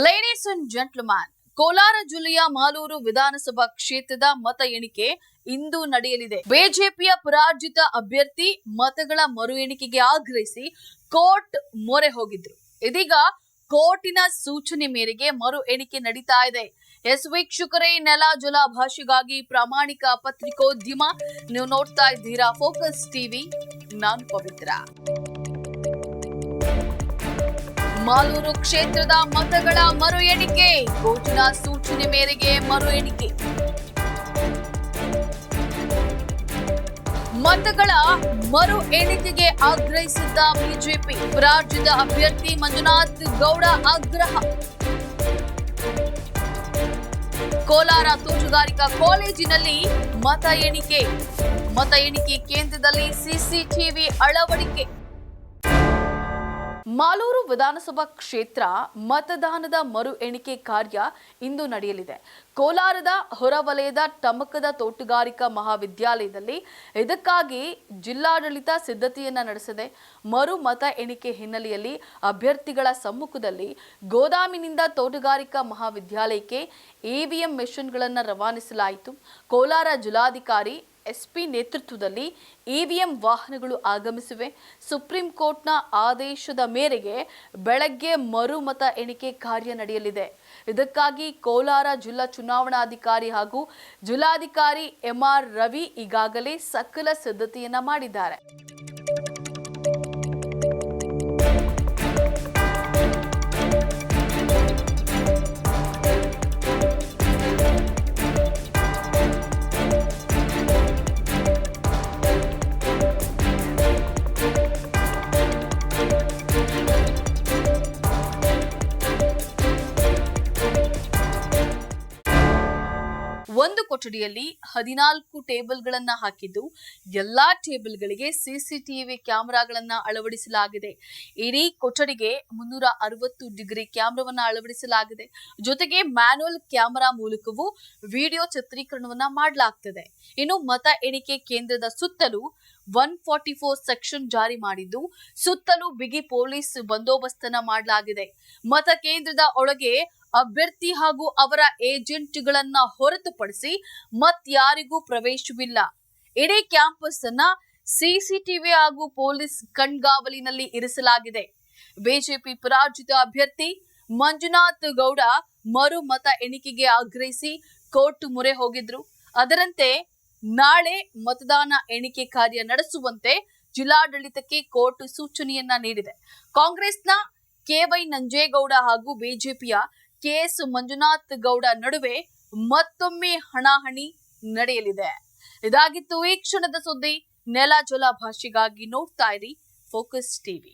Ladies and gentleman Kolar ಜಿಲ್ಲೆಯ ಮಾಲೂರು ವಿಧಾನಸಭಾ ಕ್ಷೇತ್ರದ ಮತ ಎಣಿಕೆ ಇಂದು ನಡೆಯಲಿದೆ. ಬಿಜೆಪಿಯ ಪರಾಜಿತ ಅಭ್ಯರ್ಥಿ ಮತಗಳ ಮರು ಎಣಿಕೆಗೆ ಆಗ್ರಹಿಸಿ ಕೋರ್ಟ್ ಮೊರೆ ಹೋಗಿದ್ರು. ಇದೀಗ ಕೋರ್ಟಿನ ಸೂಚನೆ ಮೇರೆಗೆ ಮರು ಎಣಿಕೆ ನಡೀತಾ ಇದೆ. ಎಸ್ ವೀಕ್ಷಕರೇ, ನೆಲ ಜಲ ಭಾಷೆಗಾಗಿ ಪ್ರಾಮಾಣಿಕ ಪತ್ರಿಕೋದ್ಯಮ ನೀವು ನೋಡ್ತಾ ಇದ್ದೀರಾ ಫೋಕಸ್ ಟಿವಿ ನಾನು ಪವಿತ್ರ. ಮಾಲೂರು ಕ್ಷೇತ್ರದ ಮತಗಳ ಮರು ಎಣಿಕೆ. ಗೋಚರ ಸೂಚನೆ ಮೇರೆಗೆ ಮರು ಎಣಿಕೆ. ಮತಗಳ ಮರು ಎಣಿಕೆಗೆ ಆಗ್ರಹಿಸಿದ್ದ ಬಿಜೆಪಿ, ರಾಜ್ಯದ ಅಭ್ಯರ್ಥಿ ಮಂಜುನಾಥ್ ಗೌಡ ಆಗ್ರಹ. ಕೋಲಾರ ತೋಟಗಾರಿಕಾ ಕಾಲೇಜಿನಲ್ಲಿ ಮತ ಎಣಿಕೆ. ಮತ ಎಣಿಕೆ ಕೇಂದ್ರದಲ್ಲಿ ಸಿಸಿಟಿವಿ ಅಳವಡಿಕೆ. ಮಾಲೂರು ವಿಧಾನಸಭಾ ಕ್ಷೇತ್ರ ಮತದಾನದ ಮರು ಎಣಿಕೆ ಕಾರ್ಯ ಇಂದು ನಡೆಯಲಿದೆ. ಕೋಲಾರದ ಹೊರವಲಯದ ಟಮಕದ ತೋಟಗಾರಿಕಾ ಮಹಾವಿದ್ಯಾಲಯದಲ್ಲಿ ಇದಕ್ಕಾಗಿ ಜಿಲ್ಲಾಡಳಿತ ಸಿದ್ಧತೆಯನ್ನ ನಡೆಸಿದೆ. ಮರು ಮತ ಎಣಿಕೆ ಹಿನ್ನೆಲೆಯಲ್ಲಿ ಅಭ್ಯರ್ಥಿಗಳ ಸಮ್ಮುಖದಲ್ಲಿ ಗೋದಾಮಿನಿಂದ ತೋಟಗಾರಿಕಾ ಮಹಾವಿದ್ಯಾಲಯಕ್ಕೆ ಇವಿಎಂ ಮೆಷಿನ್ಗಳನ್ನು ರವಾನಿಸಲಾಯಿತು. ಕೋಲಾರ ಜಿಲ್ಲಾಧಿಕಾರಿ ಎಸ್ಪಿ ನೇತೃತ್ವದಲ್ಲಿ ಇವಿಎಂ ವಾಹನಗಳು ಆಗಮಿಸಿವೆ. ಸುಪ್ರೀಂ ಕೋರ್ಟ್ನ ಆದೇಶದ ಮೇರೆಗೆ ಬೆಳಗ್ಗೆ ಮರು ಮತ ಎಣಿಕೆ ಕಾರ್ಯ ನಡೆಯಲಿದೆ. ಇದಕ್ಕಾಗಿ ಕೋಲಾರ ಜಿಲ್ಲಾ ಚುನಾವಣಾಧಿಕಾರಿ ಹಾಗೂ ಜಿಲ್ಲಾಧಿಕಾರಿ ಎಂಆರ್ ರವಿ ಈಗಾಗಲೇ ಸಕಲ ಸಿದ್ಧತೆಯನ್ನ ಮಾಡಿದ್ದಾರೆ. ಒಂದು ಕೊಠಡಿಯಲ್ಲಿ ಹದಿನಾಲ್ಕು ಟೇಬಲ್ಗಳನ್ನ ಹಾಕಿದ್ದು, ಎಲ್ಲಾ ಟೇಬಲ್ಗಳಿಗೆ ಸಿಸಿಟಿವಿ ಕ್ಯಾಮೆರಾಗಳನ್ನ ಅಳವಡಿಸಲಾಗಿದೆ. ಇಡೀ ಕೊಠಡಿಗೆ ಮುನ್ನೂರ ಅರವತ್ತು ಡಿಗ್ರಿ ಕ್ಯಾಮೆರಾವನ್ನ ಅಳವಡಿಸಲಾಗಿದೆ. ಜೊತೆಗೆ ಮ್ಯಾನುವಲ್ ಕ್ಯಾಮೆರಾ ಮೂಲಕವೂ ವಿಡಿಯೋ ಚಿತ್ರೀಕರಣವನ್ನ ಮಾಡಲಾಗ್ತದೆ. ಇನ್ನು ಮತ ಎಣಿಕೆ ಕೇಂದ್ರದ ಸುತ್ತಲೂ ಒನ್ ಫಾರ್ಟಿ ಫೋರ್ ಸೆಕ್ಷನ್ ಜಾರಿ ಮಾಡಿದ್ದು, ಸುತ್ತಲೂ ಬಿಗಿ ಪೊಲೀಸ್ ಬಂದೋಬಸ್ತನ ಮಾಡಲಾಗಿದೆ. ಮತ ಕೇಂದ್ರದ ಒಳಗೆ ಅಭ್ಯರ್ಥಿ ಹಾಗೂ ಅವರ ಏಜೆಂಟ್ಗಳನ್ನ ಹೊರತುಪಡಿಸಿ ಮತ್ಯಾರಿಗೂ ಪ್ರವೇಶವಿಲ್ಲ. ಇಡೀ ಕ್ಯಾಂಪಸ್ ಅನ್ನ ಸಿಸಿಟಿವಿ ಹಾಗೂ ಪೊಲೀಸ್ ಕಣ್ಗಾವಲಿನಲ್ಲಿ ಇರಿಸಲಾಗಿದೆ. ಬಿಜೆಪಿ ಪರಾಜಿತ ಅಭ್ಯರ್ಥಿ ಮಂಜುನಾಥ್ ಗೌಡ ಮರು ಮತ ಎಣಿಕೆಗೆ ಆಗ್ರಹಿಸಿ ಕೋರ್ಟ್ ಮೊರೆ ಹೋಗಿದ್ರು. ಅದರಂತೆ ನಾಳೆ ಮತದಾನ ಎಣಿಕೆ ಕಾರ್ಯ ನಡೆಸುವಂತೆ ಜಿಲ್ಲಾಡಳಿತಕ್ಕೆ ಕೋರ್ಟ್ ಸೂಚನೆಯನ್ನ ನೀಡಿದೆ. ಕಾಂಗ್ರೆಸ್ನ ಕೆವೈ ನಂಜೇಗೌಡ ಹಾಗೂ ಬಿಜೆಪಿಯ ಕೆಎಸ್ ಮಂಜುನಾಥ್ ಗೌಡ ನಡುವೆ ಮತ್ತೊಮ್ಮೆ ಹಣಾಹಣಿ ನಡೆಯಲಿದೆ. ಇದಾಗಿತ್ತು ಈ ಕ್ಷಣದ ಸುದ್ದಿ. ನೆಲ ಜಲ ಭಾಷೆಗಾಗಿ ನೋಡ್ತಾ ಇರಿ. Focus TV.